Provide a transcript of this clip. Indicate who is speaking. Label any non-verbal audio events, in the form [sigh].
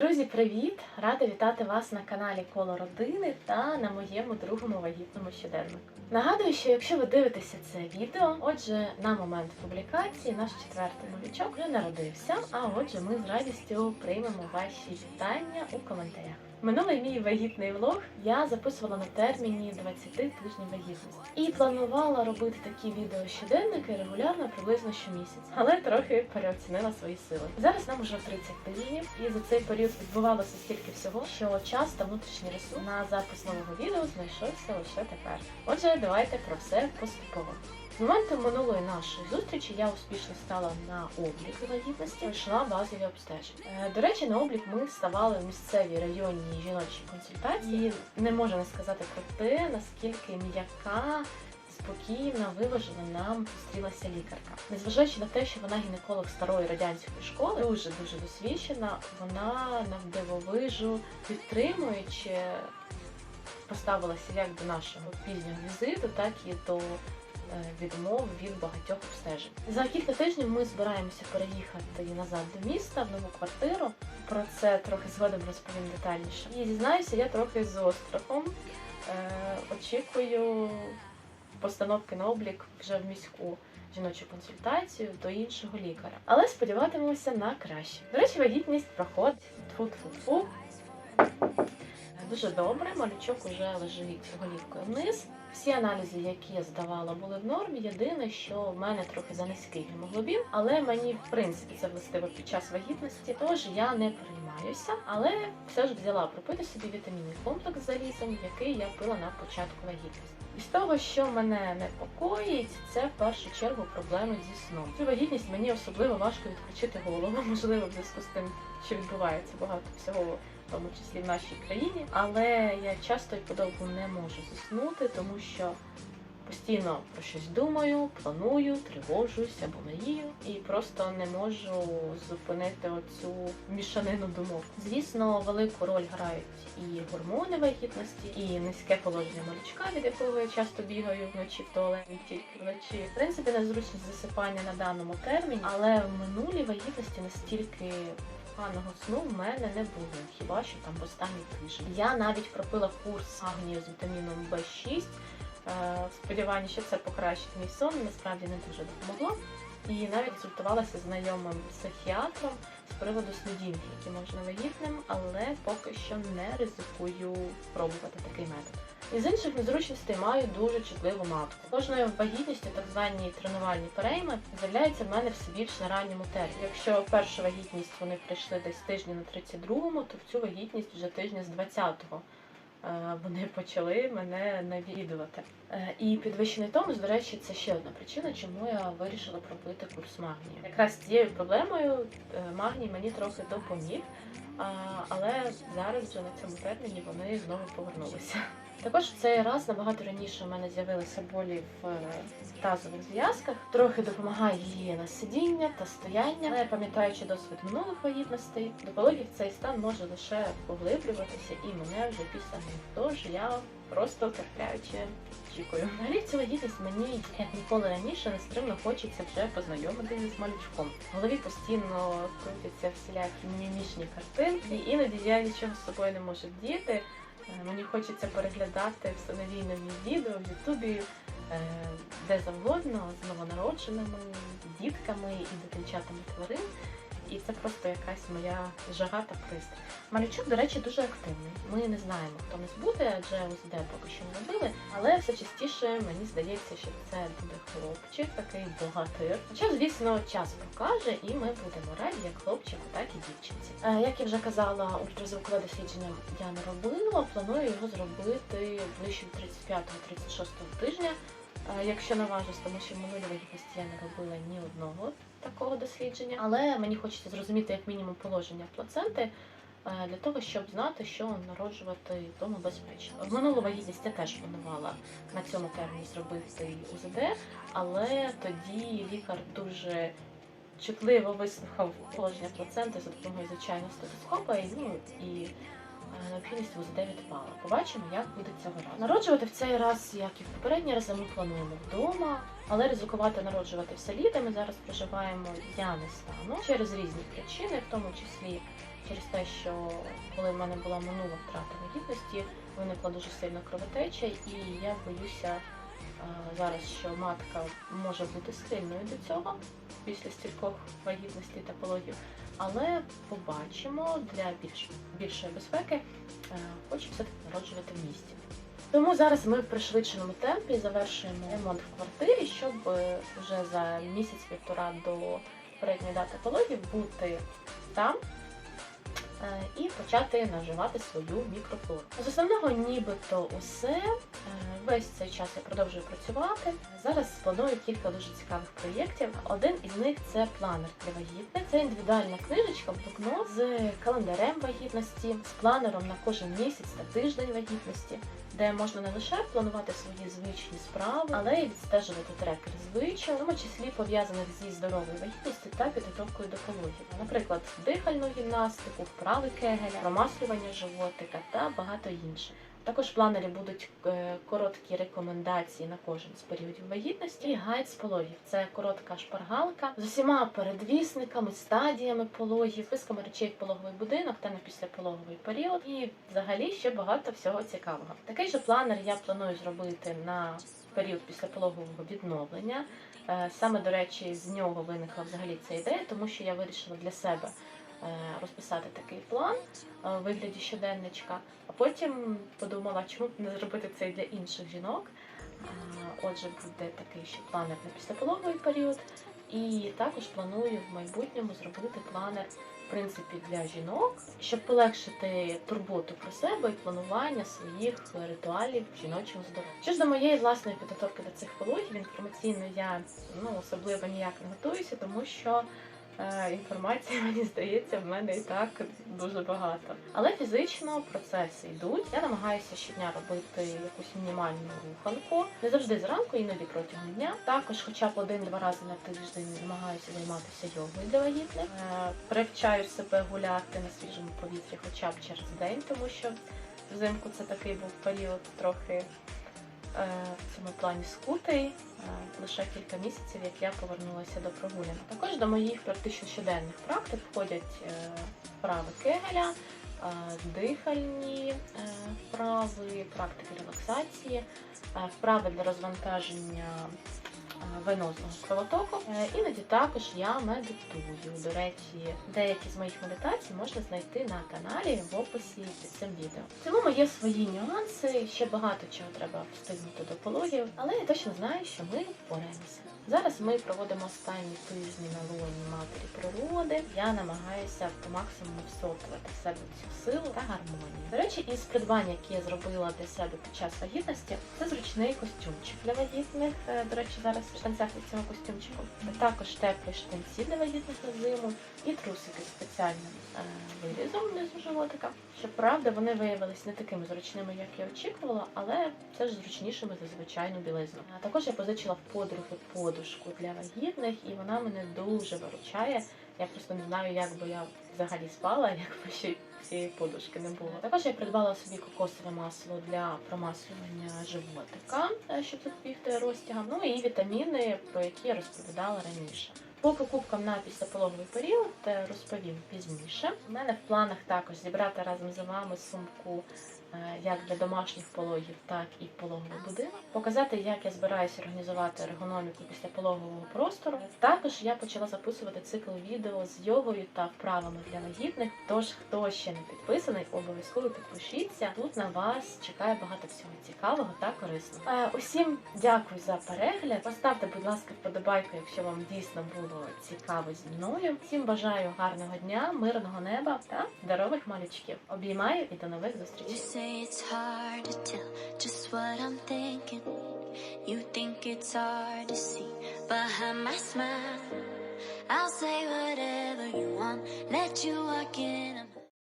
Speaker 1: Друзі, привіт! Рада вітати вас на каналі Коло Родини та на моєму другому вагітному щоденнику. Нагадую, що якщо ви дивитеся це відео, отже, на момент публікації наш четвертий новічок вже народився. А отже, ми з радістю приймемо ваші вітання у коментарях. Минулий мій вагітний влог я записувала на терміні 20 тижнів вагітності і планувала робити такі відео щоденники регулярно приблизно щомісяць, але трохи переоцінила свої сили. Зараз нам уже 30 тижнів, і за цей період відбувалося стільки всього, що час та внутрішній ресурс на запис нового відео знайшовся лише тепер. Отже, давайте про все поступово. З моменту минулої нашої зустрічі я успішно стала на облік вагітності, пройшла базові обстеження. Е, До речі, на облік ми ставали в місцевій районній жіночій консультації. Не можу не сказати про те, наскільки м'яка. Спокійна, виважена нам зустрілася лікарка. Незважаючи на те, що вона гінеколог старої радянської школи, дуже дуже досвідчена, вона навдивовижу підтримуючи, поставилася як до нашого пізнього візиту, так і до відмов від багатьох обстежень. За кілька тижнів ми збираємося переїхати назад до міста в нову квартиру. Про це трохи згодом розповім детальніше. І зізнаюся, я трохи з острахом е, очікую постановки на облік вже в міську жіночу консультацію до іншого лікаря. Але сподіватимемося на краще. До речі, вагітність проходить тфу-тфу-тфу. Дуже добре, малючок уже лежить голівкою вниз. Всі аналізи, які я здавала, були в нормі. Єдине, що в мене трохи занизький гемоглобін, але мені в принципі це властиво під час вагітності, тож я не переймаюся, але все ж взяла пропити собі вітамінний комплекс залізом, який я пила на початку вагітності. І з того, що мене непокоїть, це в першу чергу проблеми зі сном. Цю вагітність мені особливо важко відключити голову, [laughs] можливо, в зв'язку з тим, що відбувається багато всього тому числі в нашій країні. Але я часто і подовго не можу заснути, тому що постійно про щось думаю, планую, тривожусь або мрію, і просто не можу зупинити оцю мішанину думок. Звісно, велику роль грають і гормони вагітності, і низьке положення малючка, від якого я часто бігаю вночі в туалеті, тільки вночі. В принципі, незручність засипання на даному терміні, але в минулій вагітності настільки поганого сну в мене не було, хіба що там останній тиждень. Я навіть пропила курс агнію з вітаміном В6, е, в сподіванні, що це покращить мій сон, насправді не дуже допомогло. І навіть консультувалася знайомим психіатром з приводу снодінки, які можна вагітним, але поки що не ризикую пробувати такий метод. Із інших незручностей маю дуже чутливу матку. Кожною вагітністю, так звані тренувальні перейми, з'являються в мене все більш на ранньому терміні. Якщо першу вагітність вони прийшли десь тижні на 32-му, то в цю вагітність вже тижня з 20-го. е, Вони почали мене навідувати. Е, І підвищений тонус, до речі, це ще одна причина, чому я вирішила пробити курс магнію. Якраз цією проблемою е, магній мені трохи допоміг, але зараз вже на цьому терміні вони знову повернулися. Також в цей раз набагато раніше у мене з'явилися болі в е, тазових зв'язках. Трохи допомагає гігієна сидіння та стояння. Але пам'ятаючи досвід минулих вагітностей, до пологів цей стан може лише поглиблюватися і мене вже після. Тож я просто терпляче очікую. Взагалі цю вагітність мені як ніколи раніше нестримно хочеться вже познайомитися з малючком. В голові постійно крутяться всілякі мімішні картинки, і іноді я нічого з собою не можу вдіяти. Е, Мені хочеться переглядати все нові нові відео в Ютубі, е, де завгодно, з новонародженими, дітками і дитинчатами тварин. І це просто якась моя жага та пристрасть. Малючок, до речі, дуже активний. Ми не знаємо, хто нас буде, адже УЗД поки що не робили. Але все частіше мені здається, що це буде хлопчик, такий богатир. Хоча, звісно, час покаже, і ми будемо раді як хлопчику, так і дівчинці. Е, як я вже казала, ультразвукове дослідження я не робила. Планую його зробити ближче 35-36 тижня. Е, Якщо наважусь, тому що в вагітності я не робила ні одного такого дослідження, але мені хочеться зрозуміти як мінімум положення плаценти е, для того, щоб знати, що народжувати вдома безпечно. В минулу вагітність я теж планувала на цьому терміні зробити УЗД, але тоді лікар дуже чутливо вислухав положення плаценти за допомогою звичайного стетоскопа і, ну, і необхідність УЗД відпала. Побачимо, як буде цього разу. Народжувати в цей раз, як і в попередні рази, ми плануємо вдома, але ризикувати народжувати в селі, ми зараз проживаємо, я не стану через різні причини, в тому числі через те, що коли в мене була минула втрата вагітності, виникла дуже сильна кровотеча, і я боюся е, зараз, що матка може бути схильною до цього після стількох вагітностей та пологів. Але побачимо для більш, більшої безпеки, е, хочу все-таки народжувати в місті. Тому зараз ми в пришвидшеному темпі завершуємо ремонт в квартирі, щоб е, вже за місяць-півтора до передньої дати пологів бути там і почати наживати свою мікрофлору. З основного нібито усе. Е, Весь цей час я продовжую працювати. Зараз планую кілька дуже цікавих проєктів. Один із них це планер для вагітних. Це індивідуальна книжечка, блокнот з календарем вагітності, з планером на кожен місяць та тиждень вагітності, де можна не лише планувати свої звичні справи, але й відстежувати трекер звичай, в тому числі пов'язаних зі здоровою вагітністю та підготовкою до пологів. Наприклад, дихальну гімнастику, вправи кегеля, промаслювання животика та багато інших. Також в планері будуть е, короткі рекомендації на кожен з періодів вагітності. І гайд з пологів це коротка шпаргалка з усіма передвісниками, стадіями пологів, списками речей в пологовий будинок та на післяпологовий період. І взагалі ще багато всього цікавого. Такий же планер я планую зробити на період післяпологового відновлення. Е, Саме до речі, з нього виникла взагалі ця ідея, тому що я вирішила для себе розписати такий план е, у вигляді щоденничка, а потім подумала, чому б не зробити це і для інших жінок. Е, Отже, буде такий ще планер на післяпологовий період. І також планую в майбутньому зробити планер в принципі для жінок, щоб полегшити турботу про себе і планування своїх ритуалів в жіночому здоров'ю. Що ж до моєї власної підготовки до цих пологів, інформаційно я ну особливо ніяк не готуюся, тому що е, інформації, [laughs] мені здається, в мене і так дуже багато. Але фізично процеси йдуть. Я намагаюся щодня робити якусь мінімальну руханку. Не завжди зранку, іноді протягом дня. Також, хоча б один-два рази на тиждень намагаюся займатися йогою для вагітних. Е, Привчаю себе гуляти на свіжому повітрі, хоча б через день, тому що взимку це такий був період трохи в цьому плані скутий. Е, Лише кілька місяців, як я повернулася до прогулянок. Також до моїх практично щоденних практик входять е, вправи кегеля, е, дихальні е, вправи, практики релаксації, е, вправи для розвантаження е, венозного кровотоку. Е, Іноді також я медитую. До речі, деякі з моїх медитацій можна знайти на каналі в описі під цим відео. В цілому є свої нюанси, ще багато чого треба встигнути до пологів, але я точно знаю, що ми впораємося. Зараз ми проводимо останні тижні на лоні матері природи. Я намагаюся по максимуму всотувати в себе цю силу та гармонію. До речі, із придбання, які я зробила для себе під час вагітності, це зручний костюмчик для вагітних. Е, До речі, зараз в штанцях від цього костюмчику. Також теплі штанці для вагітних на зиму і трусики з спеціальним е, вирізом внизу животика. Щоправда, вони виявилися не такими зручними, як я очікувала, але все ж зручнішими за звичайну білизну. Також я позичила в подруги подушку для вагітних, і вона мене дуже виручає. Я просто не знаю, як би я взагалі спала, якби ще цієї подушки не було. Також я придбала собі кокосове масло для промаслювання животика, е, щоб запобігти розтягам. Ну і вітаміни, про які я розповідала раніше. По покупкам на післяпологовий період е, розповім пізніше. У мене в планах також зібрати разом з вами сумку як для домашніх пологів, так і пологовий будинок. Показати, як я збираюся організувати ергономіку після пологового простору. Також я почала записувати цикл відео з йогою та вправами для вагітних. Тож, хто ще не підписаний, обов'язково підпишіться. Тут на вас чекає багато всього цікавого та корисного. Е, Усім дякую за перегляд. Поставте, будь ласка, вподобайку, якщо вам дійсно було цікаво зі мною. Всім бажаю гарного дня, мирного неба та здорових малючків. Обіймаю і до нових зустрічей.
Speaker 2: Say it's hard to tell just what I'm thinking. You think it's hard to see behind my smile. I'll say whatever you want, let you walk in.